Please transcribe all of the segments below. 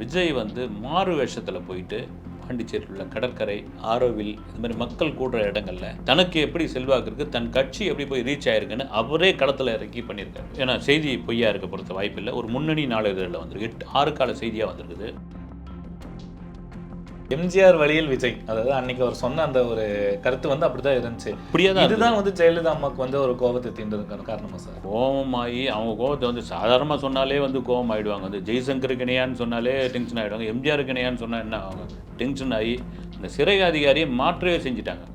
விஜய் வந்து மாறு வேஷத்தில் போயிட்டு பாண்டிச்சேரியில் உள்ள கடற்கரை ஆரோவில் இது மாதிரி மக்கள் கூடுற இடங்கள்ல தனக்கு எப்படி செல்வாக்கு இருக்குது தன் கட்சி எப்படி போய் ரீச் ஆயிருக்குன்னு அவரே களத்தில் இறக்கி பண்ணியிருக்காரு. ஏன்னா செய்தி பொய்யா இருக்க பொறுத்த வாய்ப்பில்லை. ஒரு முன்னணி நாளிதழில் வந்துருக்கு. எட்டு ஆறு கால செய்தியாக வந்திருக்குது. எம்ஜிஆர் வழியில் விஜய். அதாவது அன்னைக்கு அவர் சொன்ன அந்த ஒரு கருத்து வந்து அப்படிதான் இருந்துச்சு. தான் இதுதான் வந்து ஜெயலலிதா அம்மாக்கு வந்து ஒரு கோபத்தை தீண்டதுக்கான காரணமா சார்? கோபமாகி அவங்க கோபத்தை வந்து சாதாரணமாக சொன்னாலே வந்து கோபம் ஆயிடுவாங்க வந்து ஜெய்சங்கருக்கு இணையான்னு சொன்னாலே டென்ஷன் ஆகிடுவாங்க எம்ஜிஆருக்கு இணையான்னு சொன்னால் என்ன ஆகும்? டென்ஷன் ஆகி அந்த சிறை அதிகாரியை மாற்றவே செஞ்சுட்டாங்க.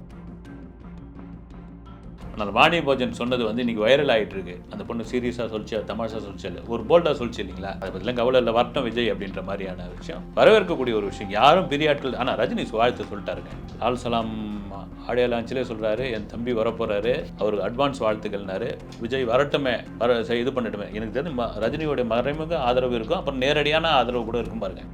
ஆனால் வாணி போஜன் சொன்னது வந்து இன்னைக்கு வைரல் ஆகிட்டு இருக்கு அந்த பொண்ணு சீரியஸாக சொல்லிச்சு தமாஷா சொல்லிச்சு இல்லை ஒரு போல்டாக சொல்லிச்சு இல்லைங்களா? அதை பற்றிலாம் கவலை இல்லை வரட்டும் விஜய் அப்படின்ற மாதிரியான விஷயம். வரவேற்கக்கூடிய ஒரு விஷயம். யாரும் பெரிய ஆட்கள் ஆனால் ரஜினி வாழ்த்து சொல்லிட்டாருங்க. ஆல் சலாம் ஆடியோ லான்ச்சிலே சொல்கிறாரு என் தம்பி வரப்போகிறாரு அவருக்கு அட்வான்ஸ் வாழ்த்துக்கள்னாரு. விஜய் வரட்டுமே வர இது பண்ணட்டுமே. எனக்கு தெரிஞ்சு ம- ரஜினியோட மறைமுக ஆதரவு இருக்கும் அப்புறம் நேரடியான ஆதரவு கூட இருக்கும் பாருங்கள்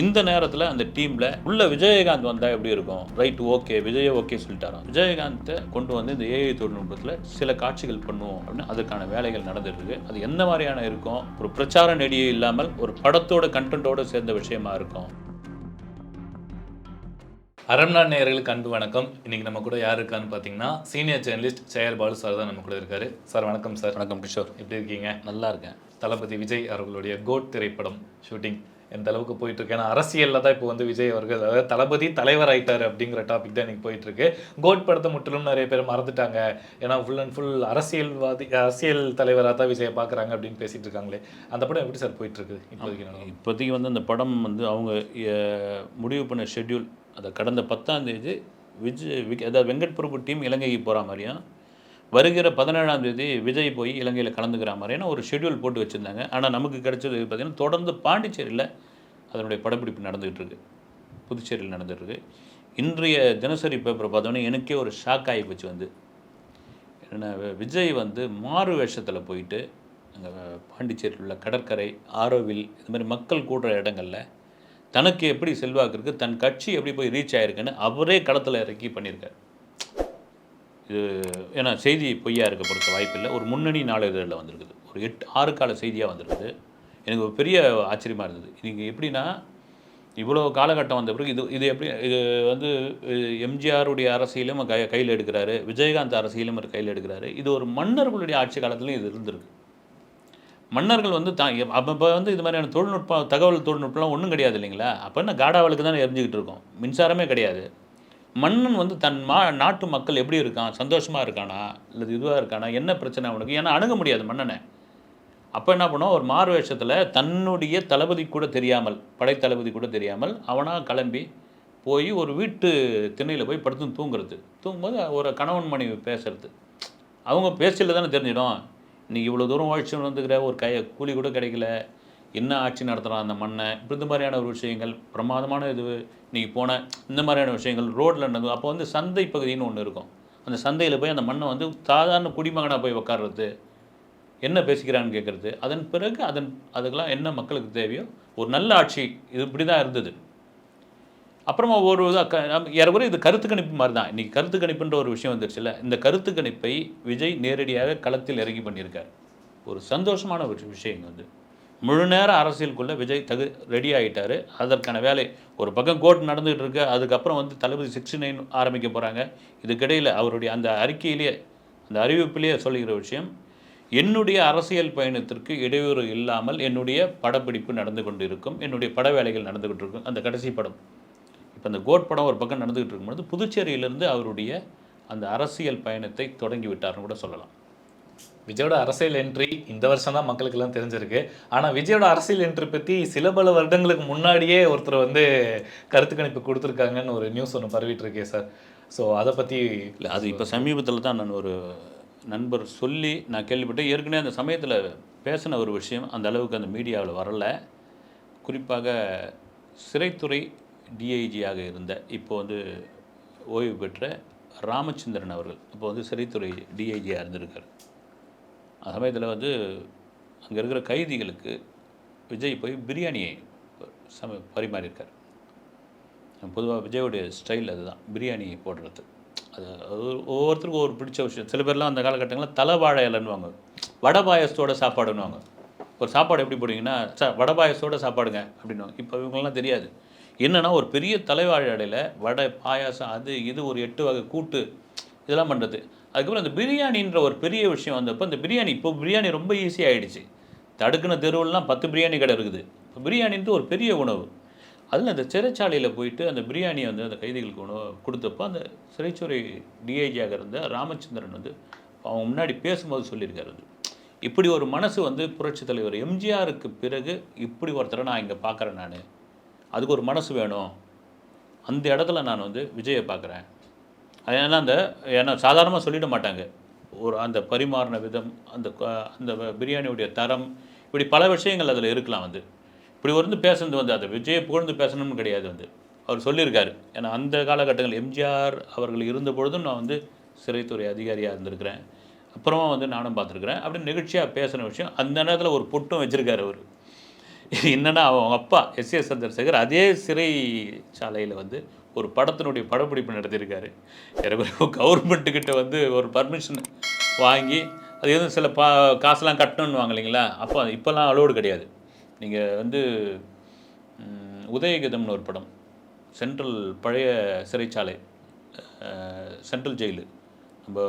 இந்த நேரத்தில் அந்த டீமில் உள்ள விஜயகாந்த் வந்தால் எப்படி இருக்கும்? ரைட் ஓகே விஜய ஓகே சொல்லிட்டாராம். விஜயகாந்தை கொண்டு வந்து இந்த ஏஐ தொழில்நுட்பத்தில் சில காட்சிகள் பண்ணுவோம் அப்படின்னு அதுக்கான வேலைகள் நடந்துட்டு இருக்கு அது எந்த மாதிரியான இருக்கும்? ஒரு பிரச்சார நெடியே இல்லாமல் ஒரு படத்தோட கண்டென்ட்டோட சேர்ந்த விஷயமா இருக்கும். அரண்மனா நேயர்களுக்கு அன்பு வணக்கம். இன்னைக்கு நம்ம கூட யார் இருக்கான்னு பார்த்தீங்கன்னா senior journalist Jayar Balu sir தான் நம்ம கூட இருக்காரு. சார் வணக்கம் சார் வணக்கம் கிஷோர். எப்படி இருக்கீங்க? நல்லா இருக்கேன். தளபதி விஜய் அவர்களுடைய கோட் திரைப்படம் ஷூட்டிங் எந்த அளவுக்கு போயிட்டு இருக்கு? ஏன்னா தான் இப்போ வந்து விஜய் அவர்கள் அதாவது தளபதி தலைவர் ஆயிட்டார் அப்படிங்கிற டாபிக் தான் இன்னைக்கு போயிட்டு இருக்கு. கோட் படத்தை முற்றிலும் நிறைய பேர் மறந்துட்டாங்க. ஏன்னா ஃபுல் அண்ட் ஃபுல் அரசியல்வாதி அரசியல் தலைவராக தான் விஜயை பார்க்குறாங்க அப்படின்னு பேசிட்டு இருக்காங்களே. அந்த படம் எப்படி சார் போயிட்டு இருக்கு இப்போதைக்கு இப்போதைக்கு வந்து அந்த படம் வந்து அவங்க முடிவு பண்ண ஷெட்யூல் அதை கடந்த பத்தாம் தேதி விஜய் விக்- அதாவது வெங்கட் பிரபு டீம் இலங்கைக்கு போகிற மாதிரியும் வருகிற பதினேழாம் தேதி விஜய் போய் இலங்கையில் கலந்துக்கிற மாதிரியான ஒரு ஷெட்யூல் போட்டு வச்சுருந்தாங்க. ஆனால் நமக்கு கிடைச்சது பார்த்திங்கன்னா தொடர்ந்து பாண்டிச்சேரியில் அதனுடைய படப்பிடிப்பு நடந்துகிட்டு இருக்கு. புதுச்சேரியில் நடந்துகிட்ருக்கு இன்றைய தினசரி பேப்பரை பார்த்தோன்னே எனக்கே ஒரு ஷாக் ஆகி போச்சு வந்து. என்ன விஜய் வந்து மாறு வேஷத்தில் போயிட்டு அங்கே பாண்டிச்சேரியில் உள்ள கடற்கரை ஆரோவில் இது மாதிரி மக்கள் கூடுற இடங்களில் தனக்கு எப்படி செல்வாக்கு இருக்குது தன் கட்சி எப்படி போய் ரீச் ஆகிருக்குன்னு அவரே களத்தில் இறக்கி பண்ணியிருக்காரு. இது ஏன்னா செய்தி பொய்யா இருக்க பொறுத்த வாய்ப்பில்லை. ஒரு முன்னணி நாளிதழில் வந்திருக்குது. ஒரு எட்டு ஆறு கால செய்தியாக வந்திருக்குது. எனக்கு ஒரு பெரிய ஆச்சரியமாக இருந்தது. நீங்கள் எப்படின்னா இவ்வளோ காலகட்டம் வந்த பிறகு இது இது எப்படி இது வந்து எம்ஜிஆருடைய அரசியலும் கை கையில் எடுக்கிறாரு. விஜயகாந்த் அரசியலும் ஒரு கையில் எடுக்கிறாரு. இது ஒரு மன்னர்களுடைய ஆட்சி காலத்துலையும் இது இருந்திருக்கு. மன்னர்கள் வந்து தான் அப்போ வந்து இது மாதிரியான தொழில்நுட்பம் தகவல் தொழில்நுட்பம்லாம் ஒன்றும் கிடையாது இல்லைங்களா? அப்போ என்ன காடாவளுக்கு தானே எரிஞ்சுக்கிட்டு இருக்கோம். மின்சாரமே கிடையாது. மன்னன் வந்து தன் மா நாட்டு மக்கள் எப்படி இருக்கான்? சந்தோஷமாக இருக்கானா? இல்லை இதுவாக இருக்கானா? என்ன பிரச்சனை அவனுக்கு? ஏன்னா அணுக முடியாது மன்னனை. அப்போ என்ன பண்ணுவோம் ஒரு மாறு வேஷத்தில் தன்னுடைய தளபதி கூட தெரியாமல் படைத்தளபதி கூட தெரியாமல் அவனாக கிளம்பி போய் ஒரு வீட்டு திண்ணையில் போய் படுத்து தூங்குறது. தூங்கும்போது ஒரு கணவன் மனைவி பேசுறது. அவங்க பேச்சில் தானே தெரிஞ்சிடும். இன்றைக்கி இவ்வளோ தூரம் உழைச்சி வந்துக்கிற ஒரு கை கூலி கூட கிடைக்கல. என்ன ஆட்சி நடத்துகிறான் அந்த மண்ணை? இப்படி இந்த மாதிரியான ஒரு விஷயங்கள் பிரமாதமான இது இன்றைக்கி போன இந்த மாதிரியான விஷயங்கள் ரோட்டில் நடந்தது அப்போ வந்து சந்தை பகுதின்னு ஒன்று இருக்கும். அந்த சந்தையில் போய் அந்த மண்ணை வந்து சாதாரண குடிமகனாக போய் உட்கார்றது என்ன பேசிக்கிறான்னு கேட்குறது அதன் பிறகு அதன் அதுக்கெல்லாம் என்ன மக்களுக்கு தேவையோ ஒரு நல்ல ஆட்சி இது இப்படி தான் இருந்தது. அப்புறமா ஒரு ஏறக்குறைய இது கருத்து கணிப்பு மாதிரி தான் இன்றைக்கி கருத்து கணிப்புன்ற ஒரு விஷயம் வந்துருச்சுல்ல இந்த கருத்து கணிப்பை விஜய் நேரடியாக களத்தில் இறங்கி பண்ணியிருக்கார். ஒரு சந்தோஷமான ஒரு விஷயம் வந்து முழு நேர அரசியலுக்குள்ளே விஜய் தகு ரெடி ஆகிட்டாரு அதற்கான வேலை ஒரு பக்கம் கோர்ட் நடந்துகிட்டு இருக்கு அதுக்கப்புறம் வந்து தளபதி சிக்ஸ்டி நைன் ஆரம்பிக்க போகிறாங்க இதுக்கிடையில் அவருடைய அந்த அறிக்கையிலேயே அந்த அறிவிப்பிலேயே சொல்லுகிற விஷயம் என்னுடைய அரசியல் பயணத்திற்கு இடையூறு இல்லாமல் என்னுடைய படப்பிடிப்பு நடந்து கொண்டிருக்கும் என்னுடைய பட வேலைகள் நடந்துக்கிட்டு இருக்கும் அந்த கடைசி படம். இப்போ அந்த கோட் படம் ஒரு பக்கம் நடந்துகிட்டு இருக்கும்போது புதுச்சேரியிலேருந்து அவருடைய அந்த அரசியல் பயணத்தை தொடங்கி விட்டார்னு கூட சொல்லலாம். விஜயோட அரசியல் என்ட்ரி இந்த வருஷம் தான் மக்களுக்கு எல்லாம் தெரிஞ்சிருக்கு. ஆனால் விஜயோட அரசியல் என்ட்ரி பற்றி சில பல வருடங்களுக்கு முன்னாடியே ஒருத்தர் வந்து கருத்து கணிப்பு கொடுத்துருக்காங்கன்னு ஒரு நியூஸ் ஒன்று பரவிட்டு இருக்கேன் சார் ஸோ அதை பற்றி இல்லை அது இப்போ சமீபத்தில் தான் நான் ஒரு நண்பர் சொல்லி நான் கேள்விப்பட்டேன். ஏற்கனவே அந்த சமயத்தில் பேசின ஒரு விஷயம் அந்த அளவுக்கு அந்த மீடியாவில் வரல. குறிப்பாக சிறைத்துறை டிஐஜியாக இருந்த இப்போ வந்து ஓய்வு பெற்ற ராமச்சந்திரன் அவர்கள் இப்போ வந்து சிறைத்துறை டிஐஜியாக இருந்திருக்கார். அந்த சமயத்தில் வந்து அங்கே இருக்கிற கைதிகளுக்கு விஜய் போய் பிரியாணியை சம பரிமாறியிருக்கார். பொதுவாக விஜயோடைய ஸ்டைல் அதுதான். பிரியாணி போடுறது. அது அது ஒரு- ஒவ்வொருத்தருக்கும் ஒரு பிடிச்ச விஷயம். சில பேர்லாம் அந்த காலகட்டங்களில் தலை வாழை இலைன்னுவாங்க. வடை பாயசத்தோட சாப்பாடுன்னுவாங்க. ஒரு சாப்பாடு எப்படி போடுவீங்கன்னா சார் வடை பாயசத்தோட சாப்பாடுங்க அப்படின்னுவாங்க. இப்போ இவங்களாம் தெரியாது. என்னென்னா ஒரு பெரிய தலைவாழை தலைவாழடையில் வடை பாயாசம் அது இது ஒரு எட்டு வகை கூட்டு இதெல்லாம் பண்ணுறது அதுக்கப்புறம் அந்த பிரியாணின்ற ஒரு பெரிய விஷயம் வந்தப்போ அந்த பிரியாணி இப்போ பிரியாணி ரொம்ப ஈஸியாக ஆகிடுச்சு தடுக்குன தெருவுலாம் பத்து பிரியாணி கடை இருக்குது. இப்போ பிரியாணின்ட்டு ஒரு பெரிய உணவு. அதில் அந்த சிறைச்சாலையில் போயிட்டு அந்த பிரியாணியை வந்து அந்த கைதிகளுக்கு உணவு கொடுத்தப்போ அந்த சிறைச்சுறை டிஐஜியாக இருந்த ராமச்சந்திரன் வந்து அவங்க முன்னாடி பேசும்போது சொல்லியிருக்காரு அது. இப்படி ஒரு மனசு வந்து புரட்சித் தலைவர் எம்ஜிஆருக்கு பிறகு இப்படி ஒருத்தரை நான் இங்கே பார்க்குறேன் நான். அதுக்கு ஒரு மனசு வேணும். அந்த இடத்துல நான் வந்து விஜயை பார்க்குறேன் ஏன்னா அந்த ஏன்னா சாதாரணமாக சொல்லிட மாட்டாங்க. ஒரு அந்த பரிமாறின விதம் அந்த அந்த பிரியாணியுடைய தரம் இப்படி பல விஷயங்கள் அதில் இருக்கலாம் வந்து இப்படி வந்து பேசுனது வந்து அதை விஜயை புகழ்ந்து பேசணும்னு கிடையாது வந்து. அவர் சொல்லியிருக்காரு. ஏன்னா அந்த காலகட்டங்கள் எம்ஜிஆர் அவர்கள் இருந்த பொழுதும் நான் வந்து சிறைத்துறை அதிகாரியாக இருந்திருக்கிறேன். அப்புறமா வந்து நானும் பார்த்துருக்குறேன். அப்படின்னு நிகழ்ச்சியாக பேசின விஷயம் அந்த நேரத்தில் ஒரு பொட்டும் வச்சுருக்காரு அவர். என்னென்னா அவங்க அப்பா எஸ் ஏ சந்திரசேகர் அதே சிறை சாலையில் வந்து ஒரு படத்தினுடைய படப்பிடிப்பு நடத்தியிருக்காரு. எனக்கு கவர்மெண்ட்டுக்கிட்ட வந்து ஒரு பர்மிஷன் வாங்கி அது எதுவும் சில பா காசெல்லாம் கட்டணும்னு இல்லைங்களா? அப்போ இப்போல்லாம் அலோடு கிடையாது. நீங்கள் வந்து உதயகிதம்னு ஒரு படம் சென்ட்ரல் பழைய சிறைச்சாலை சென்ட்ரல் ஜெயிலு. நம்ம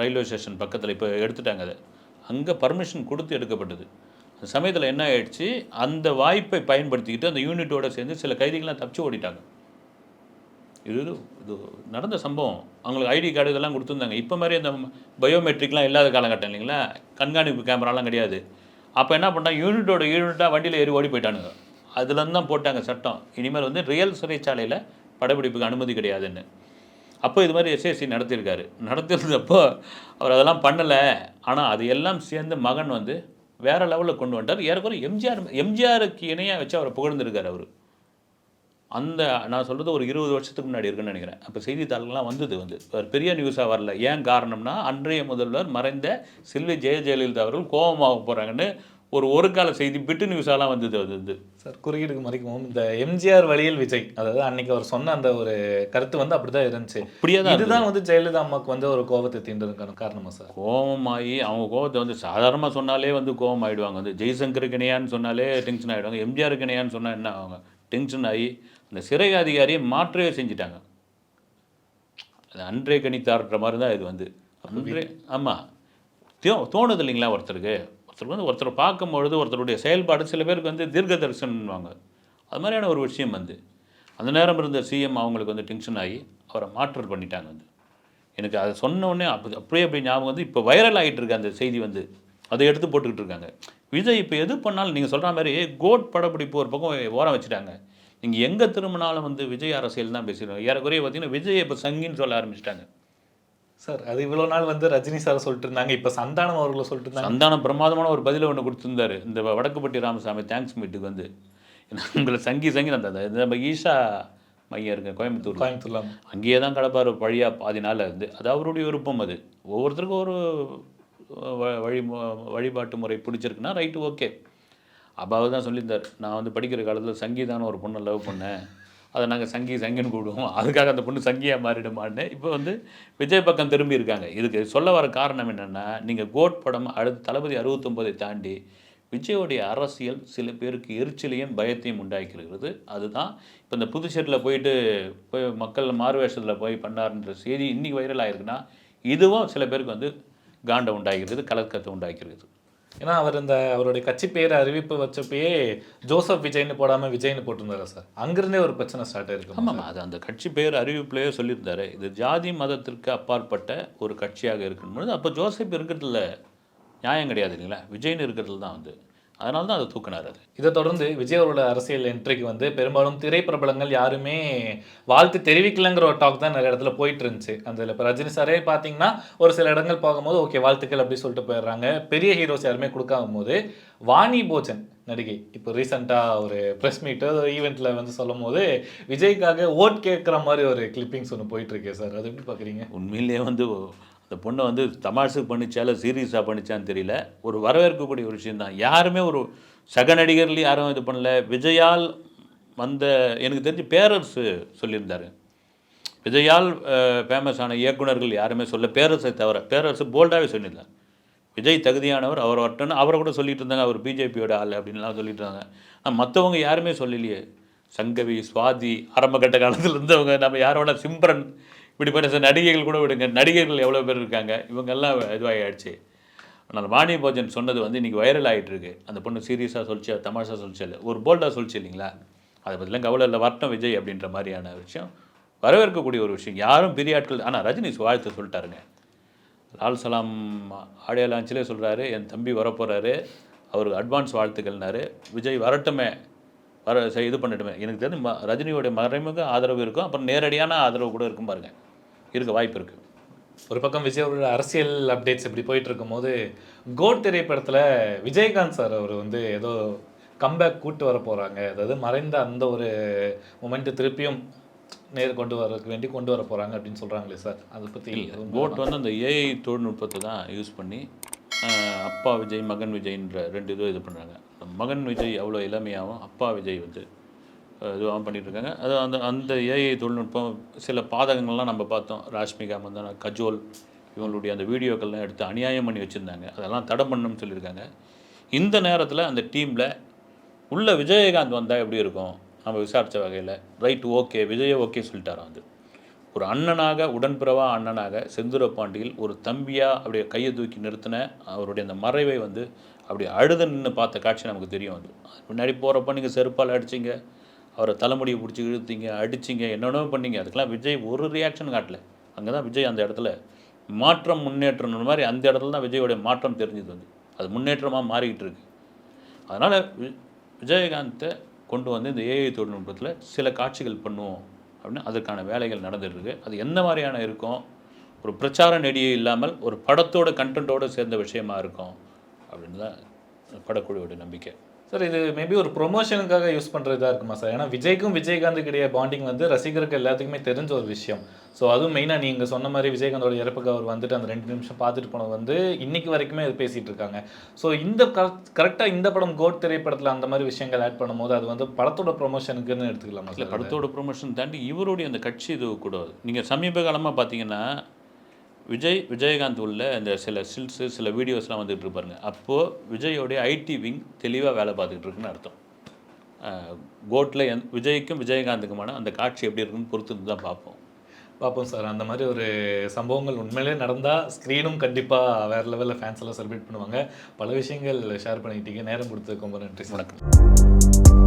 ரயில்வே ஸ்டேஷன் பக்கத்தில் இப்போ எடுத்துட்டாங்க அதை. அங்கே பர்மிஷன் கொடுத்து எடுக்கப்பட்டது. அந்த சமயத்தில் என்ன ஆயிடுச்சு? அந்த வாய்ப்பை பயன்படுத்திக்கிட்டு அந்த யூனிட்டோடு சேர்ந்து சில கைதிகள்லாம் தப்பிச்சு ஓடிட்டாங்க. இது இது நடந்த சம்பவம். அவங்களுக்கு ஐடி கார்டு இதெல்லாம் கொடுத்துருந்தாங்க. இப்போ மாதிரி அந்த பயோமெட்ரிக்லாம் இல்லாத காலகட்டம் இல்லைங்களா? கண்காணிப்பு கேமராலாம் கிடையாது. அப்போ என்ன பண்ணால் யூனிட்டோட யூனிட்டாக வண்டியில் ஏறி ஓடி போயிட்டானுங்க. அதுலேருந்து தான் போட்டாங்க சட்டம். இனிமேல் வந்து ரியல் சிறைச்சாலையில் படப்பிடிப்புக்கு அனுமதி கிடையாதுன்னு. அப்போ இது மாதிரி எஸ்எஸ்சி நடத்தியிருக்காரு. நடத்தியிருந்தப்போ அவர் அதெல்லாம் பண்ணலை. ஆனால் அது எல்லாம் சேர்ந்து மகன் வந்து வேற லெவலில் கொண்டு வந்துட்டார். ஏறக்குறைய எம்ஜிஆர் எம்ஜிஆருக்கு இணையாக வச்சு அவரை புகழ்ந்துருக்கார் அவர். அந்த நான் சொல்கிறது ஒரு இருபது வருஷத்துக்கு முன்னாடி இருக்குன்னு நினைக்கிறேன். அப்போ செய்தித்தாள்கள்லாம் வந்தது வந்து. ஒரு பெரிய நியூஸாக வரல. ஏன் காரணம்னா அன்றைய முதல்வர் மறைந்த செல்வி ஜெய ஜெயலலிதா அவர்கள் கோபமாக போகிறாங்கன்னு ஒரு ஒரு கால செய்தி பிட்டு நியூஸாலாம் வந்தது அது வந்து. சார் குறுக்கீடுக்கு மறைக்கவும். இந்த எம்ஜிஆர் வழியில் விஜய் அதாவது அன்னைக்கு அவர் சொன்ன அந்த ஒரு கருத்து வந்து அப்படிதான் இருந்துச்சு. அப்படியே தான் இதுதான் வந்து ஜெயலலிதா அம்மாக்கு வந்து ஒரு கோபத்தை தீண்டதுக்கான காரணமா சார்? கோபமாகி அவங்க கோபத்தை வந்து சாதாரணமாக சொன்னாலே வந்து கோபம் ஆயிடுவாங்க வந்து ஜெய்சங்கருக்கு இணையான்னு சொன்னாலே டென்ஷன் ஆகிடுவாங்க எம்ஜிஆருக்கு இணையான்னு சொன்னால் என்ன ஆவாங்க டென்ஷன் ஆகி அந்த சிறை அதிகாரியை மாற்றவே செஞ்சிட்டாங்க. அது அன்றே கணித்தார்ன்ற மாதிரி தான் இது வந்து. அன்றே ஆமாம் தோ தோணுது இல்லைங்களா ஒருத்தருக்கு? ஒருத்தருக்கு வந்து ஒருத்தரை பார்க்கும்பொழுது ஒருத்தருடைய செயல்பாடு சில பேருக்கு வந்து தீர்க்க தரிசனம்வாங்க அது மாதிரியான ஒரு விஷயம் வந்து. அந்த நேரம் இருந்த சிஎம் அவங்களுக்கு வந்து டென்ஷன் ஆகி அவரை மாற்றல் பண்ணிட்டாங்க வந்து. எனக்கு அதை சொன்ன உடனே அப்போ அப்படியே அப்படி ஞாபகம் வந்து இப்போ வைரல் ஆகிட்டு இருக்கு அந்த செய்தி வந்து அதை எடுத்து போட்டுக்கிட்டு இருக்காங்க. விஜய் இப்போ எது பண்ணாலும் நீங்கள் சொல்கிற மாதிரி கோட் படப்பிடிப்பு ஒரு பக்கம் ஓரம் வச்சுட்டாங்க. நீங்கள் எங்கே திரும்பினாலும் வந்து விஜய் அரசியல் தான் பேசிடுவாங்க. ஏறக்குறைய பார்த்தீங்கன்னா விஜய் இப்போ சங்கின்னு சொல்ல ஆரம்பிச்சிட்டாங்க. சார் அது இவ்வளவு நாள் வந்து ரஜினி சார் சொல்லிட்டு இருந்தாங்க. இப்ப சந்தானம் அவர்களும் சொல்லிட்டு இருந்தாங்க. சந்தானம் பிரமாதமான ஒரு பதிலை ஒன்று கொடுத்துருந்தாரு. இந்த வடக்குப்பட்டி ராமசாமி தேங்க்ஸ் மீட்டுக்கு வந்து. உங்களை சங்கி சங்கி அந்த நம்ம ஈஷா மையம் இருக்கு கோயம்புத்தூர் கோயம்புத்தூர்ல அங்கேயே தான் கிடப்பார் பழியா பாதி நாள் இருந்து. அது அவருடைய விருப்பம் அது. ஒவ்வொருத்தருக்கும் ஒரு வழி வழிபாட்டு முறை பிடிச்சிருக்குன்னா ரைட்டு ஓகே அப்பாவை தான் சொல்லியிருந்தார். நான் வந்து படிக்கிற காலத்தில் சங்கீதான ஒரு பொண்ணை லவ் பண்ணேன். அதை நாங்கள் சங்கி சங்கின்னு கூப்பிடுவோம். அதுக்காக அந்த பொண்ணு சங்கியாக மாறிடுமான்னு இப்போ வந்து விஜய் பக்கம் திரும்பி இருக்காங்க. இதுக்கு சொல்ல வர காரணம் என்னென்னா நீங்கள் கோட் படம் அடுத்து தளபதி அறுபத்தொம்போதை தாண்டி விஜயோடைய அரசியல் சில பேருக்கு எரிச்சலையும் பயத்தையும் உண்டாக்கியிருக்கிறது. அதுதான் இப்போ இந்த புதுச்சேரியில் போயிட்டு போய் மக்கள் மாறுவேஷத்தில் போய் பண்ணார்ன்ற செய்தி இன்றைக்கி வைரல் ஆகிருக்குன்னா இதுவும் சில பேருக்கு வந்து காண்டை உண்டாகிறது கலக்கத்தை உண்டாக்கிறது ஏன்னா அவர் இந்த அவருடைய கட்சி பேர் அறிவிப்பு வச்சப்பயே ஜோசப் விஜய்னு போடாமல் விஜய்னு போட்டிருந்தாரு சார். அங்கிருந்தே ஒரு பிரச்சனை ஸ்டார்ட் ஆயிருக்கு ஆமாம் அது அந்த கட்சி பேர் அறிவிப்புலேயே சொல்லியிருந்தாரு. இது ஜாதி மதத்திற்கு அப்பாற்பட்ட ஒரு கட்சியாக இருக்கணும் அப்போ ஜோசப் இருக்கிறதுல நியாயம் கிடையாது இல்லைங்களா? விஜய்னு இருக்கிறதுல தான் வந்து. அதனால தான் அதை தூக்குனார் அது. இதை தொடர்ந்து விஜய் அவரோட அரசியல் என்ட்ரிக்கு வந்து பெரும்பாலும் திரைப்பிரபலங்கள் யாருமே வாழ்த்து தெரிவிக்கலங்கிற ஒரு டாக் தான் நிறைய இடத்துல போயிட்டு இருந்துச்சு அந்த இப்போ ரஜினி சாரே பார்த்தீங்கன்னா ஒரு சில இடங்கள் போகும்போது ஓகே வாழ்த்துக்கள் அப்படி சொல்லிட்டு போயிடுறாங்க. பெரிய ஹீரோஸ் யாருமே கொடுக்காம போது வாணி போஜன் நடிகை இப்போ ரீசெண்டாக ஒரு ப்ரெஸ் மீட்டு ஈவெண்ட்டில் வந்து சொல்லும் போது விஜய்க்காக ஓட் கேட்குற மாதிரி ஒரு கிளிப்பிங்ஸ் ஒன்று போயிட்டுருக்கேன் சார். அது எப்படி பார்க்குறீங்க உண்மையிலேயே வந்து அந்த பொண்ணை வந்து தமாஷுக்கு பண்ணிச்சா இல்லை சீரியஸாக பண்ணிச்சான்னு தெரியல. ஒரு வரவேற்கக்கூடிய ஒரு விஷயந்தான் யாருமே ஒரு சக நடிகர்லேயும் யாரும் இது பண்ணல. விஜயால் வந்த எனக்கு தெரிஞ்சு பேரரசு சொல்லியிருந்தாரு. விஜயால் ஃபேமஸ் ஆன இயக்குனர்கள் யாருமே சொல்ல பேரரசை தவிர பேரரசு போல்டாகவே சொல்லியிருந்தார். விஜய் தகுதியானவர் அவர் வரட்டும்னு அவரை கூட சொல்லிட்டு இருந்தாங்க அவர் பிஜேபியோட ஆள் அப்படின்லாம் சொல்லிட்டு இருந்தாங்க. ஆனால் மற்றவங்க யாருமே சொல்லலையே. சங்கவி சுவாதி ஆரம்ப கட்ட காலத்தில் இருந்தவங்க நம்ம யாரோட சிம்ரன் இப்படிப்பட்ட சில நடிகைகள் கூட விடுங்க. நடிகைகள் எவ்வளோ பேர் இருக்காங்க? இவங்கெல்லாம் இதுவாகிடுச்சு ஆனால் வாணி போஜன் சொன்னது வந்து இன்றைக்கி வைரல் ஆகிட்டுருக்கு அந்த பொண்ணு சீரியஸாக சொல்லிச்சு தமாஷாக சொல்லிச்சு இல்லை. ஒரு போல்டாக சொல்லிச்சு இல்லைங்களா? அதை பற்றிலாம் கவலை இல்லை. வரட்டும் விஜய் அப்படின்ற மாதிரியான விஷயம். வரவேற்கக்கூடிய ஒரு விஷயம். யாரும் பெரிய ஆட்கள் ஆனால் ரஜினி வாழ்த்து சொல்லிட்டாருங்க. லால் சலாம் ஆடியோ லான்ச்சிலே சொல்கிறாரு என் தம்பி வரப்போகிறாரு அவருக்கு அட்வான்ஸ் வாழ்த்துக்கள்னாரு. விஜய் வரட்டுமே. வர இது பண்ணட்டுமே. எனக்கு தெரிஞ்சு ம- ரஜினியோடைய மறைமுக ஆதரவு இருக்கும். அப்புறம் நேரடியான ஆதரவு கூட இருக்கும் பாருங்கள் இருக்க வாய்ப்பு இருக்குது ஒரு பக்கம் விஜய் அவரோட அரசியல் அப்டேட்ஸ் இப்படி போயிட்டு இருக்கும்போது கோட் திரைப்படத்துல விஜயகாந்த் சார் அவர் வந்து ஏதோ கம்பேக் கூட்டு வர போறாங்க. அதாவது மறைந்த அந்த ஒரு மொமெண்ட் திருப்பியும் நேர் கொண்டு வரதுக்கு வேண்டி கொண்டு வர போறாங்க அப்படின்னு சொல்றாங்களே சார். அதை எதுவும் போட் வந்து அந்த ஏஐ தொழில்நுட்பத்தை தான் யூஸ் பண்ணி அப்பா விஜய் மகன் விஜய்ன்ற ரெண்டு இது இது பண்ணுறாங்க மகன் விஜய் அவ்வளோ இளமையாகவும் அப்பா விஜய் வந்து இதுவாக இதுவாகவும் இருக்காங்க அது அந்த அந்த ஏஐ தொழில்நுட்பம் சில பாதகங்கள்லாம் நம்ம பார்த்தோம். ராஷ்மிகா மந்தனா கஜோல் இவங்களுடைய அந்த வீடியோக்கள்லாம் எடுத்து அநியாயம் பண்ணி வச்சுருந்தாங்க. அதெல்லாம் தடை பண்ணணும்னு சொல்லியிருக்காங்க. இந்த நேரத்தில் அந்த டீமில் உள்ள விஜயகாந்த் வந்தால் எப்படி இருக்கும்? நம்ம விசாரித்த வகையில் ரைட் ஓகே விஜய ஓகே சொல்லிட்டாராம் அது. ஒரு அண்ணனாக உடன்பிறவா அண்ணனாக செந்துர பாண்டியில் ஒரு தம்பியாக அப்படியே கையை தூக்கி நிறுத்தின அவருடைய அந்த மறைவை வந்து அப்படி அழுத நின்று பார்த்த காட்சி நமக்கு தெரியும் அது. முன்னாடி போகிறப்ப நீங்கள் செருப்பால் அடிச்சீங்க. அவரை தலைமுடியை பிடிச்சி இழுத்தீங்க அடிச்சீங்க என்னென்னோ பண்ணீங்க. அதுக்கெல்லாம் விஜய் ஒரு ரியாக்ஷன் காட்டல. அங்கே தான் விஜய் அந்த இடத்துல மாற்றம் முன்னேற்றம் மாதிரி அந்த இடத்துல தான் விஜயோடைய மாற்றம் தெரிஞ்சது வந்து. அது முன்னேற்றமாக மாறிக்கிட்டு இருக்கு. அதனால் விஜயகாந்தை கொண்டு வந்து இந்த ஏஐ தொழில்நுட்பத்தில் சில காட்சிகள் பண்ணுவோம் அப்படின்னு அதற்கான வேலைகள் நடந்துகிட்ருக்கு அது எந்த மாதிரியான இருக்கும்? ஒரு பிரச்சார நெடியே இல்லாமல் ஒரு படத்தோட கண்டென்ட்டோடு சேர்ந்த விஷயமா இருக்கும்? அப்படின்னு தான் படக்குழுவோட நம்பிக்கை. சார் இது மேபி ஒரு ப்ரொமோஷனுக்காக யூஸ் பண்ணுறதா இருக்குமா சார் ஏன்னா விஜய்க்கும் விஜயகாந்துக்கு இடையே பாண்டிங் வந்து ரசிகருக்கு எல்லாத்துக்குமே தெரிஞ்ச ஒரு விஷயம். ஸோ அதுவும் மெயினாக நீங்கள் சொன்ன மாதிரி விஜயகாந்தோட இறப்புக்கு அவர் வந்துட்டு அந்த ரெண்டு நிமிஷம் பார்த்துட்டு போனது வந்து இன்னைக்கு வரைக்குமே அது பேசிகிட்டு இருக்காங்க. ஸோ இந்த கரெக்டாக இந்த படம் கோட் திரைப்படத்தில் அந்த மாதிரி விஷயங்கள் ஆட் பண்ணும்போது அது வந்து படத்தோட ப்ரொமோஷனுக்குன்னு எடுத்துக்கலாமா இல்லை படத்தோட ப்ரொமோஷன் தாண்டி இவருடைய அந்த கட்சி இது கூட. நீங்கள் சமீப காலமாக பார்த்தீங்கன்னா விஜய் விஜயகாந்த் உள்ள இந்த சில ஸ்டில்ஸு சில வீடியோஸ்லாம் வந்துட்டு இருப்பாருங்க அப்போது விஜயோடைய ஐடி விங் தெளிவாக வேலை பார்த்துக்கிட்டு இருக்குன்னு அர்த்தம். கோட்டில் எந் விஜய்க்கும் விஜயகாந்துக்குமான அந்த காட்சி எப்படி இருக்குன்னு பொறுத்து தான் பார்ப்போம். பார்ப்போம் சார். அந்த மாதிரி ஒரு சம்பவங்கள் உண்மையிலே நடந்தால் ஸ்க்ரீனும் கண்டிப்பாக வேறு லெவலில் ஃபேன்ஸ் எல்லாம் செலிப்ரேட் பண்ணுவாங்க. பல விஷயங்கள் ஷேர் பண்ணிக்கிட்டீங்க நேரம் கொடுத்ததுக்கு ரொம்ப நன்றி வணக்கம்.